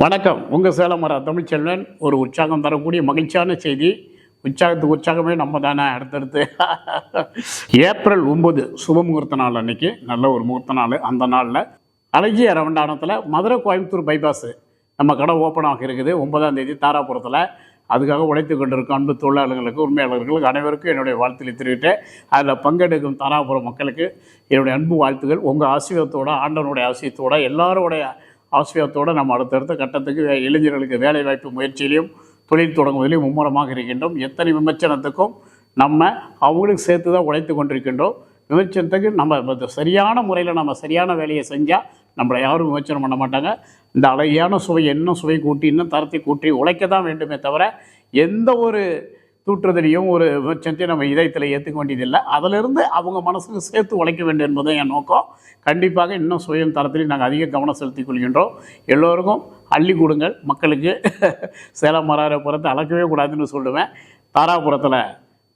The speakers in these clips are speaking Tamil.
வணக்கம். உங்கள் சேலமரா தமிழ்ச்செல்வன் ஒரு உற்சாகம் தரக்கூடிய மகிழ்ச்சியான செய்தி. உற்சாகத்துக்கு உற்சாகமே நம்ம தானே அடுத்தடுத்து. ஏப்ரல் ஒம்பது சுப முகூர்த்த நாள் அன்னைக்கு. நல்ல ஒரு முகூர்த்த நாள் அந்த நாளில். அழகிய ரவண்டானத்தில் மதுரை கோயம்புத்தூர் பைபாஸு நம்ம கடை ஓப்பன் ஆக இருக்குது. ஒன்பதாம் தேதி தாராபுரத்தில். அதுக்காக உழைத்து கொண்டிருக்கும் அன்பு தொழிலாளர்களுக்கு உண்மையாளர்களுக்கு அனைவருக்கும் என்னுடைய வாழ்த்துக்களை தெரிவித்தேன். அதில் பங்கெடுக்கும் தாராபுரம் மக்களுக்கு என்னுடைய அன்பு வாழ்த்துக்கள். உங்கள் ஆசிரியத்தோட ஆண்டவனுடைய ஆசிரியத்தோட எல்லாரோடைய ஆசீர்வாதத்தோடு நம்ம அடுத்தடுத்த கட்டத்துக்கு இளைஞர்களுக்கு வேலைவாய்ப்பு முயற்சியிலையும் தொழில் தொடங்குவதிலையும் மும்முரமாக இருக்கின்றோம். எத்தனை விமர்சனத்துக்கும் நம்ம அவங்களுக்கு சேர்த்து தான் உழைத்து கொண்டிருக்கின்றோம். விமர்சனத்துக்கு நம்ம சரியான முறையில் நம்ம சரியான வேலையை செஞ்சால் நம்மளை யாரும் விமர்சனம் பண்ண மாட்டாங்க. இந்த அழகியான சுவை இன்னும் சுவை கூட்டி இன்னும் தரத்தை கூட்டி உழைக்க தான் வேண்டுமே தவிர எந்த ஒரு தூற்றுதலையும் ஒரு விமர்சனத்தையும் நம்ம இதயத்தில் ஏற்றுக்க வேண்டியதில்லை. அதிலிருந்து அவங்க மனசுக்கு சேர்த்து உழைக்க வேண்டும் என்பது என் நோக்கம். கண்டிப்பாக இன்னும் சுயம் தரத்திலையும் நாங்கள் அதிக கவனம் செலுத்திக் கொள்கின்றோம். எல்லோருக்கும் அள்ளி கொடுங்கள். மக்களுக்கு சேலம் மராரபுரத்தை அளக்கவே கூடாதுன்னு சொல்லுவேன். தாராபுரத்தில்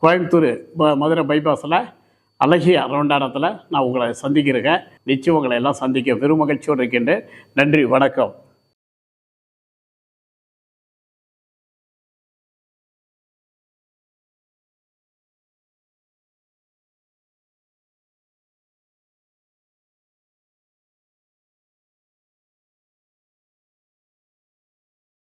கோயம்புத்தூர் மதுரை பைபாஸில் அழகிய அரவண்டானத்தில் நான் உங்களை சந்திக்கிறேன். நிச்சயம் உங்களை எல்லாம் சந்திக்க பெருமகிழ்ச்சியோடு இருக்கின்றேன். நன்றி வணக்கம்.